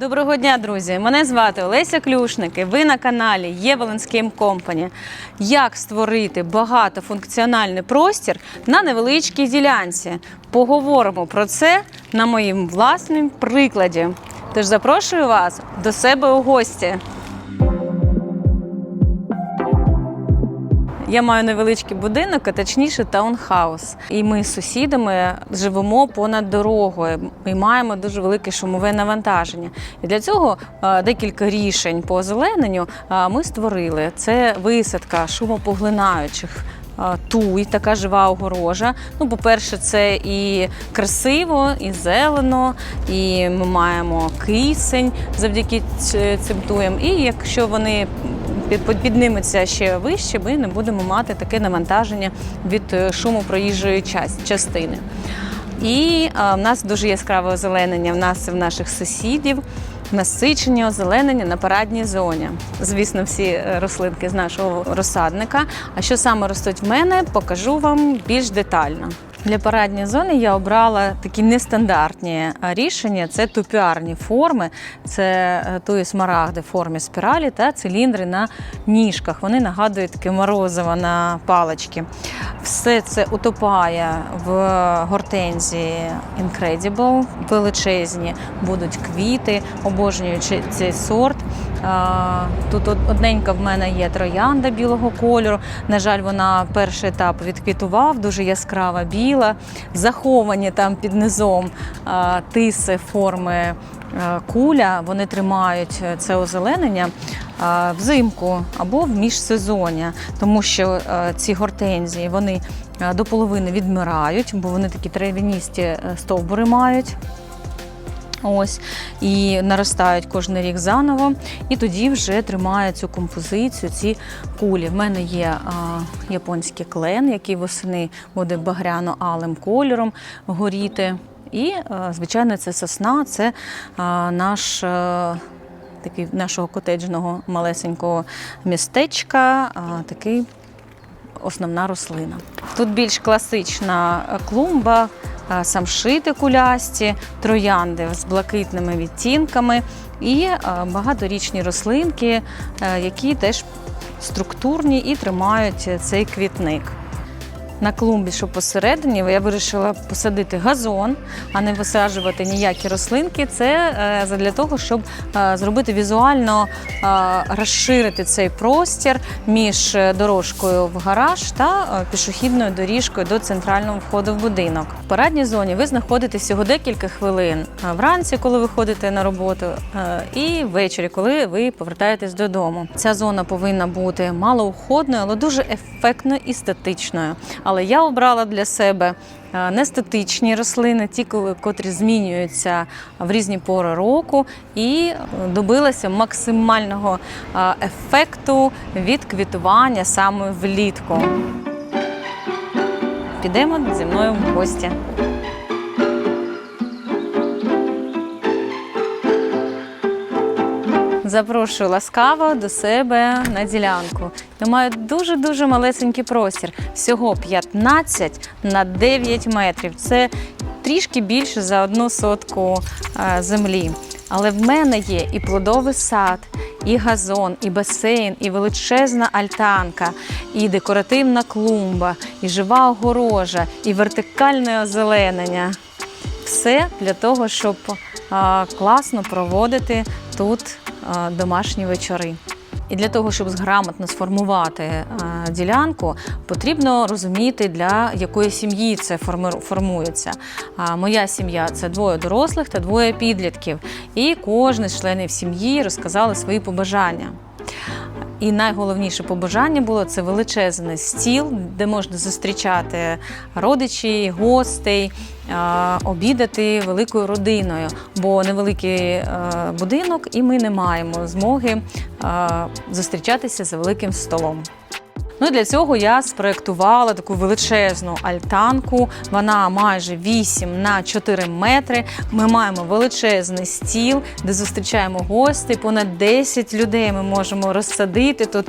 Доброго дня, друзі! Мене звати Олеся Клюшник і ви на каналі Є Компані. Як створити багатофункціональний простір на невеличкій ділянці? Поговоримо про це на моїм власному прикладі. Тож запрошую вас до себе у гості. Я маю невеличкий будинок, а точніше таунхаус. І ми з сусідами живемо понад дорогою і маємо дуже велике шумове навантаження. І для цього е, декілька рішень по озелененню е, ми створили. Це висадка шумопоглинаючих. е, Туй, така жива огорожа. Ну, по-перше, це і красиво, і зелено, і ми маємо кисень завдяки цим туям. І якщо вони підніметься ще вище, ми не будемо мати таке навантаження від е, шуму проїжджої частини. І а, в нас дуже яскраве озеленення в нас і в наших сусідів. Насичені озеленення на парадній зоні. Звісно, всі е, рослинки з нашого розсадника. А що саме ростуть в мене, покажу вам більш детально. Для парадної зони я обрала такі нестандартні рішення: це тупіарні форми, це е, туї смарагди в формі спіралі та циліндри на ніжках. Вони нагадують таке морозиво на палички. Все це утопає в гортензії Incredible, величезні будуть квіти, обожнюю чи- цей сорт. Тут одненька в мене є троянда білого кольору. На жаль, вона перший етап відквітував, дуже яскрава біла. Заховані там під низом тиси форми куля. Вони тримають е, це озеленення взимку або в міжсезоння, тому що е, ці гортензії вони е, до половини відмирають, бо вони такі травяністі стовбури мають. Ось і наростають кожен рік заново, і тоді вже тримає цю композицію, ці кулі. В мене є а, японський клен, який восени буде багряно-алим кольором горіти. І, а, звичайно, це сосна, це а, наш. а, Такий нашого котеджного малесенького містечка, такий основна рослина. Тут більш класична е, клумба, е, самшити кулясті, троянди з блакитними відтінками і е, багаторічні рослинки, які теж структурні і тримають цей квітник. На клумбі, що посередині, я вирішила посадити газон, а не висаджувати ніякі рослинки. Це е, для того, щоб е, зробити візуально е, розширити цей простір між дорожкою в гараж та пішохідною доріжкою до центрального входу в будинок. В парадній зоні ви знаходитесь всього декілька хвилин вранці, коли ви ходите на роботу, і ввечері, коли ви повертаєтесь додому. Ця зона повинна бути малоуходною, але дуже ефектною і статичною. Але я обрала для себе нестатичні рослини, ті, котрі змінюються в різні пори року, і е, добилася максимального е, ефекту від квітування саме влітку. Підемо зі мною в гості. Запрошую ласкаво до себе на ділянку. Я маю дуже-дуже малесенький простір. Всього 15 на 9 метрів. Це трішки більше за одну сотку е, землі. Але в мене є і плодовий сад, і газон, і басейн, і величезна альтанка, і декоративна клумба, і жива огорожа, і вертикальне озеленення все для того, щоб а, класно проводити тут домашні вечори. І для того, щоб грамотно сформувати ділянку, потрібно розуміти, для якої сім'ї це формується. Моя сім'я це двоє дорослих та двоє підлітків. І кожен з членів сім'ї розказали свої побажання. І найголовніше побажання було це величезний стіл, де можна зустрічати родичі, гостей, обідати великою родиною, бо невеликий е, будинок, і ми не маємо змоги е, зустрічатися за великим столом. Ну і для цього я спроектувала таку величезну альтанку. Вона майже 8 на 4 метри. Ми маємо величезний стіл, де зустрічаємо гостей. Понад 10 людей ми можемо розсадити. Тут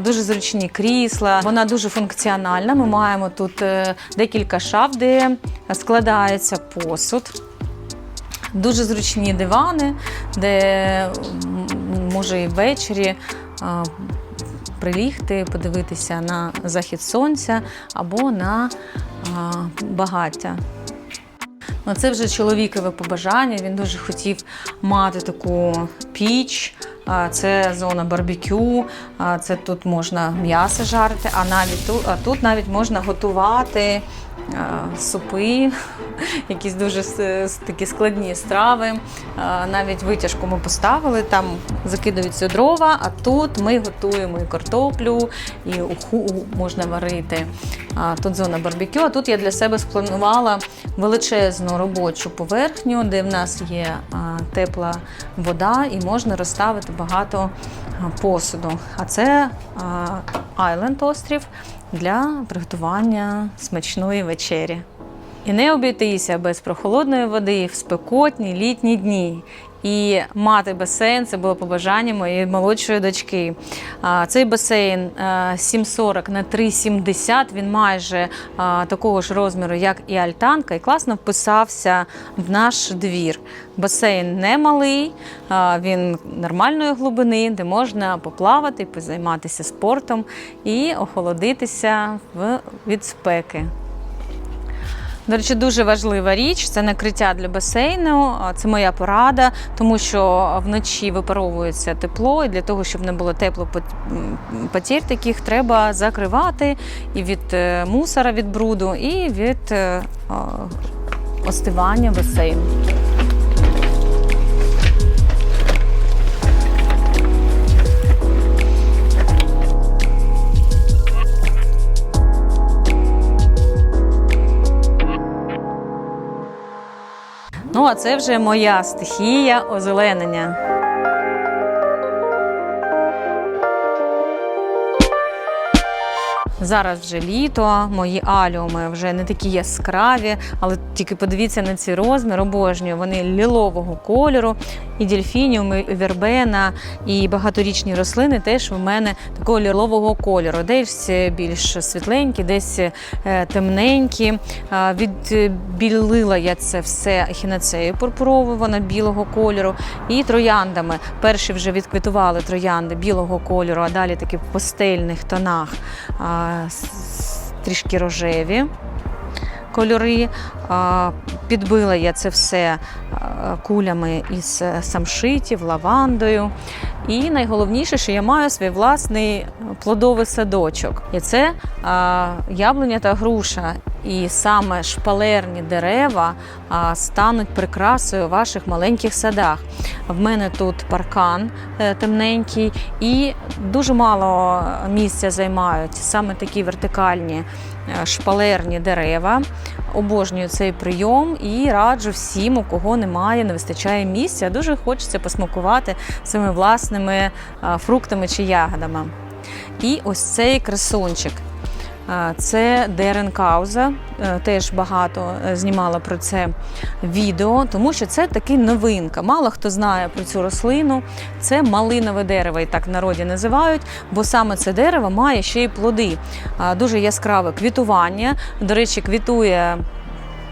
дуже зручні крісла. Вона дуже функціональна. Ми маємо тут е, декілька шаф, де складається посуд. Дуже зручні дивани, де може і ввечері прилігти, подивитися на захід сонця або на а, багаття. Ну, це вже чоловікове побажання. Він дуже хотів мати таку піч. Це зона барбекю, це тут можна м'ясо жарити, а навіть тут, а тут навіть можна готувати супи, якісь дуже такі складні страви. Навіть витяжку ми поставили, там закидаються дрова, а тут ми готуємо і картоплю, і уху можна варити. Тут зона барбекю, а тут я для себе спланувала величезну робочу поверхню, де в нас є тепла вода і можна розставити багато посуду. А це Айленд острів для приготування смачної вечері. І не обійтися без прохолодної води в спекотні літні дні. І мати басейн це було побажання моєї молодшої дочки. Цей басейн а, 7,40 на 3,70, він майже такого ж розміру, як і альтанка, і класно вписався в наш двір. Басейн не малий, він нормальної глибини, де можна поплавати, позайматися спортом і охолодитися від спеки. До речі, дуже важлива річ це накриття для басейну. Це моя порада, тому що вночі випаровується тепло, і для того, щоб не було тепло потір таких, треба закривати і від е, мусора, від бруду, і від е, остивання басейну. Це вже моя стихія озеленення. Зараз вже літо, мої аліуми вже не такі яскраві, але тільки подивіться на ці розмір, обожнюю. Вони лілового кольору, і дельфініуми, і вербена, і багаторічні рослини теж в мене такого лілового кольору. Десь більш світленькі, десь е, темненькі. А, Відбілила я це все ехінацею пурпуровою, вона білого кольору, і трояндами. Перші вже відквітували троянди білого кольору, а далі такі в пастельних тонах, трішки рожеві кольори. Підбила я це все кулями із самшитів, лавандою. І найголовніше, що я маю свій власний плодовий садочок. І це яблуня та груша. І саме шпалерні дерева стануть прикрасою ваших маленьких садах. В мене тут паркан е, темненький, і дуже мало місця займають саме такі вертикальні е, шпалерні дерева. Обожнюю цей прийом і раджу всім, у кого немає, не вистачає місця. Дуже хочеться посмакувати своїми власними фруктами чи ягодами. І ось цей красунчик. Це Дерен Кауза. Е, Теж багато е, знімала про це відео, тому що це таки новинка. Мало хто знає про цю рослину. Це малинове дерево, і так народі називають, бо саме це дерево має ще й плоди. Дуже яскраве квітування. До речі, квітує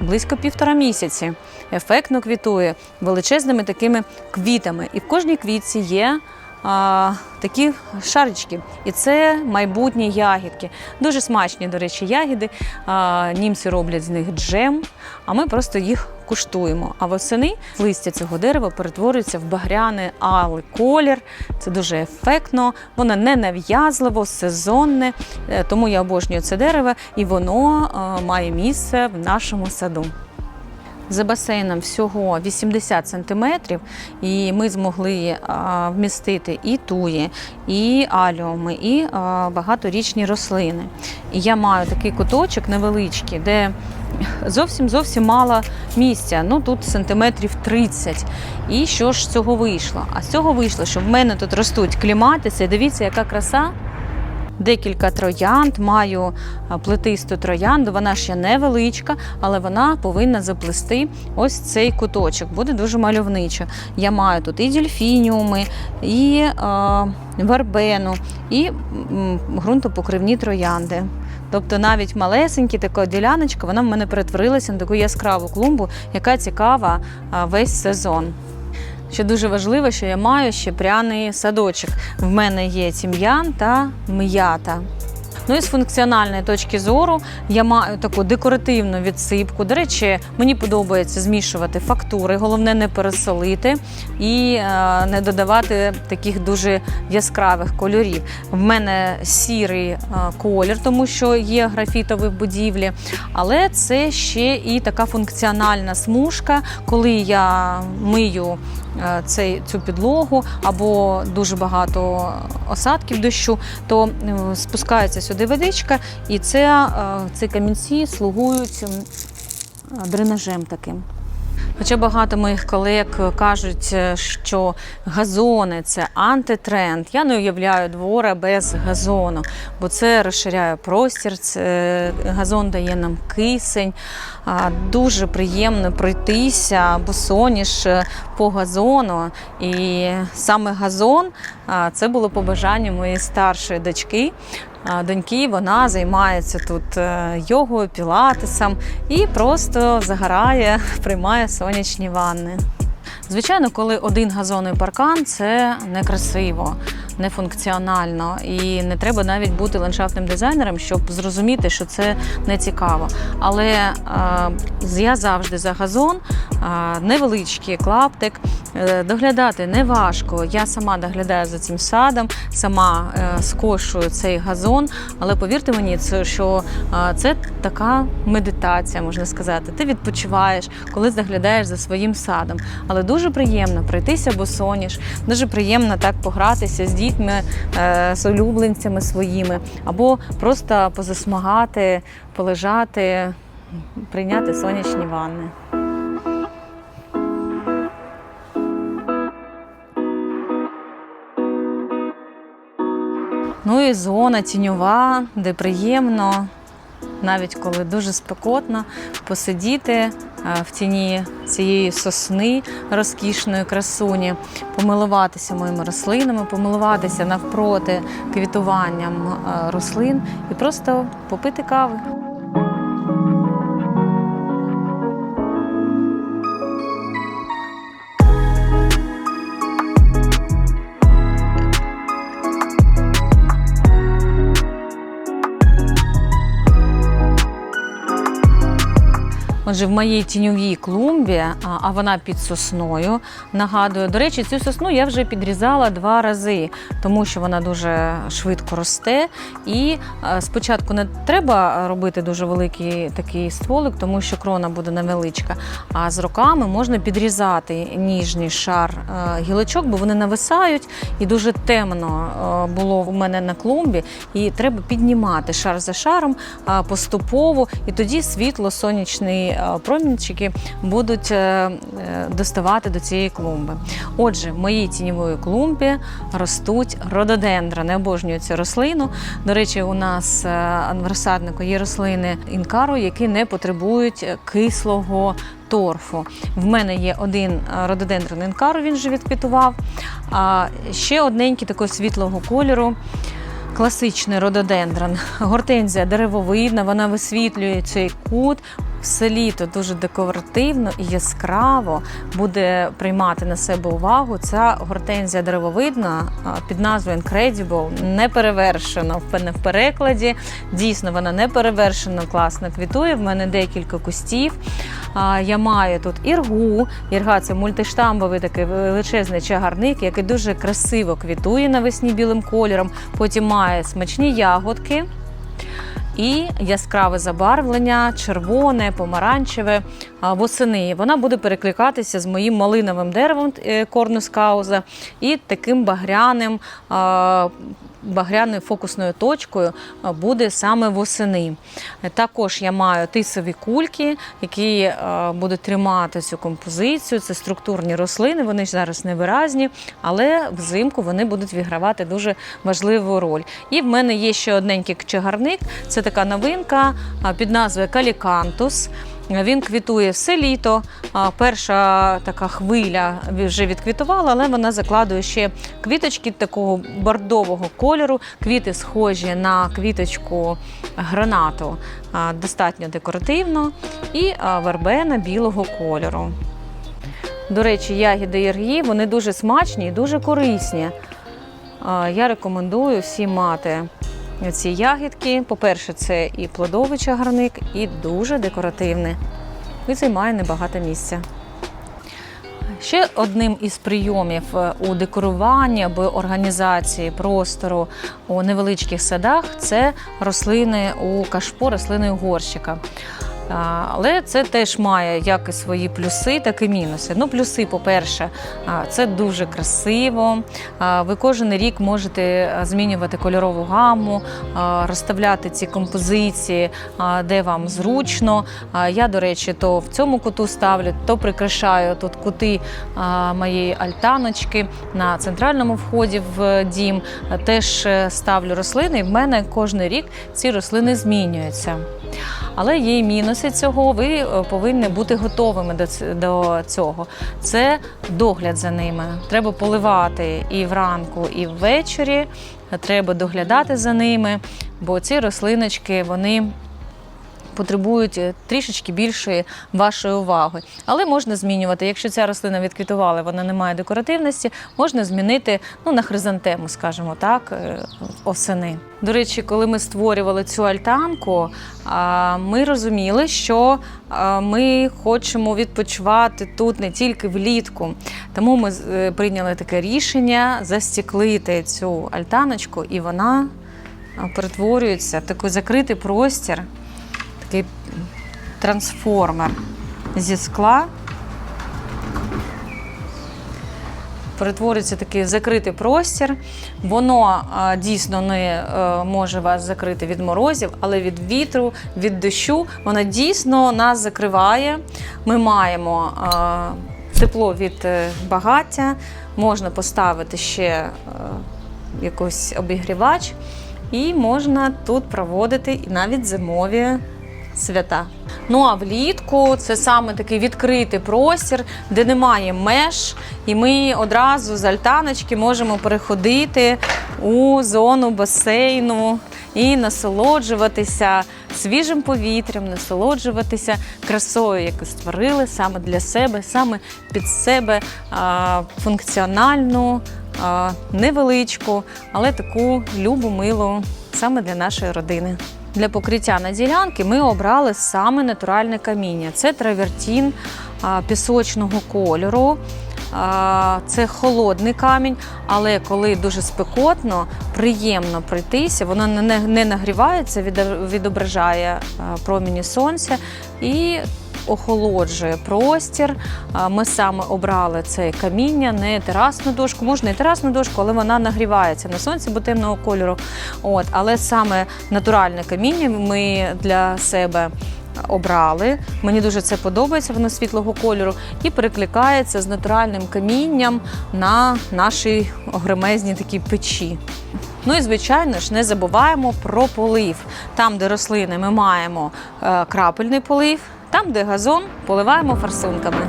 близько півтора місяці. Ефектно квітує величезними такими квітами. І в кожній квітці є а, такі шарички. І це майбутні ягідки. Дуже смачні, до речі, ягіди. А, німці роблять з них джем, а ми просто їх куштуємо. А восени листя цього дерева перетворюється в багряний алий колір. Це дуже ефектно, воно не нав'язливо, сезонне. Е, Тому я обожнюю це дерево, і воно е, має місце в нашому саду. За басейном всього 80 сантиметрів, і ми змогли вмістити і туї, і аліуми, і багаторічні рослини. І я маю такий куточок невеличкий, де зовсім зовсім мало місця. Ну тут сантиметрів 30. І що ж з цього вийшло? А з цього вийшло, що в мене тут ростуть кліматиси. Дивіться, яка краса. Декілька троянд, маю плетисту троянду. Вона ще невеличка, але вона повинна заплести ось цей куточок. Буде дуже мальовничо. Я маю тут і дельфініуми, і а, вербену, і ґрунтопокривні троянди. Тобто навіть малесенькі така діляночка, вона в мене перетворилася на таку яскраву клумбу, яка цікава весь сезон. Що дуже важливо, що я маю ще пряний садочок. В мене є тім'ян та м'ята. Ну і з функціональної точки зору я маю таку декоративну відсипку. До речі, мені подобається змішувати фактури, головне не пересолити і е, не додавати таких дуже яскравих кольорів. В мене сірий е, колір, тому що є графітові будівлі, але це ще і така функціональна смужка, коли я мию цей, цю підлогу або дуже багато осадків дощу, то е, спускається сюди водичка, і це, е, ці камінці слугують е, дренажем таким. Хоча багато моїх колег кажуть, е, що газони це антитренд. Я не уявляю двора без газону, бо це розширяє простір, це газон дає нам кисень. Дуже приємно пройтися босоніж е, по газону. І саме газон це було побажання моєї старшої дочки. Доньки вона займається тут е, йогою, пілатесом і просто загорає, приймає сонячні ванни. Звичайно, коли один газонний паркан це некрасиво, нефункціонально, і не треба навіть бути ландшафтним дизайнером, щоб зрозуміти, що це не цікаво. Але е, я завжди за газон, е, невеличкий клаптик. Е, Доглядати не важко. Я сама доглядаю за цим садом, сама е, скошую цей газон. Але повірте мені, це що е, це така медитація, можна сказати. Ти відпочиваєш, коли доглядаєш за своїм садом. Але дуже приємно пройтися босоніж, дуже приємно так погратися з дітьми, е, з улюбленцями своїми, або просто позасмагати, полежати, прийняти сонячні ванни. Ну і зона тіньова, де приємно, навіть коли дуже спекотно, посидіти е, в тіні цієї сосни розкішної красуні, помилуватися моїми рослинами, помилуватися навпроти квітуванням е, рослин і просто попити кави. Отже, в моїй тіньовій клумбі, а- вона під сосною. Нагадую, до речі, цю сосну я вже підрізала два рази, тому що вона дуже швидко росте. І е, спочатку не треба робити дуже великий такий стволик, тому що крона буде невеличка. А з роками можна підрізати ніжний шар е, гілочок, бо вони нависають і дуже темно е, було в мене на клумбі. І треба піднімати шар за шаром поступово, і тоді світло, сонячний промінчики будуть е, е, доставати до цієї клумби. Отже, в моїй тіньової клумбі ростуть рододендрони. Обожнюю цю рослину. До речі, у нас е, в розсаднику є рослини інкару, які не потребують е, кислого. Торфу. В мене є один е, рододендрон інкару, він вже відквітував. А ще одненький такого світлого кольору. Класичний рододендрон. Гортензія деревовидна, вона висвітлює цей кут. Все літо дуже декоративно і яскраво буде приймати на себе увагу. Ця гортензія деревовидна під назвою Incredible не перевершена в пе- в перекладі. Дійсно, вона не перевершено класно квітує. В мене декілька кустів. Я маю тут іргу. Ірга це мультиштамбовий такий величезний чагарник, який дуже красиво квітує навесні білим кольором. Потім має смачні ягодки. І яскраве забарвлення, червоне, помаранчеве восени. Вона буде перекликатися з моїм малиновим деревом е, корнус кауза і таким багряним, багряною фокусною точкою буде саме восени. Е, Також я маю тисові кульки, які е, будуть тримати цю композицію. Це структурні рослини, вони ж зараз невиразні, але взимку вони будуть відгравати дуже важливу роль. І в мене є ще одненький чагарник. Це така новинка під назвою Калікантус. Він квітує все літо. Перша така хвиля вже відквітувала, але вона закладує ще квіточки такого бордового кольору. Квіти схожі на квіточку гранату, достатньо декоративно, і вербена білого кольору. До речі, ягіди іргі вони дуже смачні і дуже корисні. Я рекомендую всім мати ці ягідки. По-перше, це і плодовий чагарник, і дуже декоративний. І займає небагато місця. Ще одним із прийомів е, у декоруванні або організації простору у невеличких садах це рослини у кашпо, рослини горщика. Але це теж має як і свої плюси, так і мінуси. Ну, плюси, по-перше, це дуже красиво. Ви кожен рік можете змінювати кольорову гаму, розставляти ці композиції, де вам зручно. Я, до речі, то в цьому куту ставлю, то прикрашаю тут кути моєї альтаночки на центральному вході в дім. Теж е, ставлю рослини, і в мене кожен рік ці рослини змінюються. Але є і мінуси цього. Ви е, повинні бути готовими до цього. Це догляд за ними. Треба поливати і вранку, і ввечері. Треба доглядати за ними, бо ці рослиночки вони. Потребують е, трішечки більшої вашої уваги, але можна змінювати. Якщо ця рослина відквітувала, вона не має декоративності, можна змінити ну на хризантему, скажімо так, е, осени. До речі, коли ми створювали цю альтанку, ми розуміли, що ми хочемо відпочивати тут не тільки влітку. Тому ми е, прийняли таке рішення застіклити цю альтаночку, і вона перетворюється в такий закритий простір, такий трансформер зі скла. перетворюється такий закритий простір. Воно а, дійсно не е, може вас закрити від морозів, але від вітру, від дощу воно дійсно нас закриває. Ми маємо а, тепло від е, багаття, можна поставити ще е, якийсь обігрівач, і можна тут проводити навіть зимові свята. Ну а влітку це саме такий відкритий простір, де немає меж, і ми одразу з альтаночки можемо переходити у зону басейну і насолоджуватися свіжим повітрям, насолоджуватися красою, яку створили саме для себе, саме під себе функціональну, невеличку, але таку любу, милу саме для нашої родини. Для покриття на ділянки ми обрали саме натуральне каміння. Це травертін пісочного кольору. Це холодний камінь, але коли дуже спекотно, приємно пройтися, воно не- нагрівається, відображає проміні сонця і охолоджує простір. Ми саме обрали це каміння, не терасну дошку. Можна і терасну дошку, але вона нагрівається на сонці, бо темного кольору. От, але саме натуральне каміння ми для себе. Обрали. Мені дуже це подобається, воно світлого кольору і перекликається з натуральним камінням на нашій огромезній такій печі. Ну і звичайно ж не забуваємо про полив. Там, де рослини, ми маємо е, крапельний полив, там, де газон, поливаємо форсунками.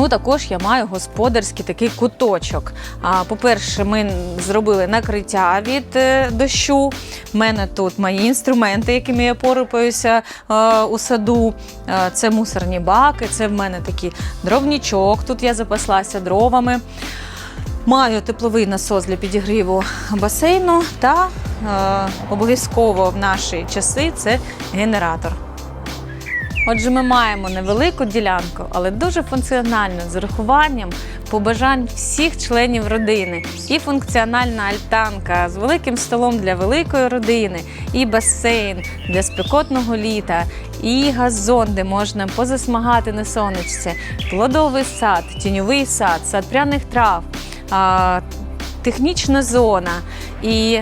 Ну, також я маю господарський такий куточок. А, По-перше, ми зробили накриття від е, дощу. У мене тут мої інструменти, якими я порипаюся е, у саду. Е, Це мусорні баки, це в мене такий дровнічок. Тут я запаслася дровами. Маю тепловий насос для підігріву басейну та е, обов'язково в наші часи це генератор. Отже, ми маємо невелику ділянку, але дуже функціональну з урахуванням побажань всіх членів родини. І функціональна альтанка з великим столом для великої родини, і басейн для спекотного літа, і газон, де можна позасмагати на сонечці, плодовий сад, тіньовий сад, сад пряних трав, технічна зона і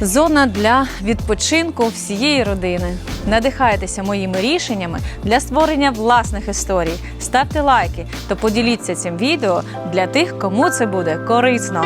зона для відпочинку всієї родини. Надихайтеся моїми рішеннями для створення власних історій. Ставте лайки та поділіться цим відео для тих, кому це буде корисно.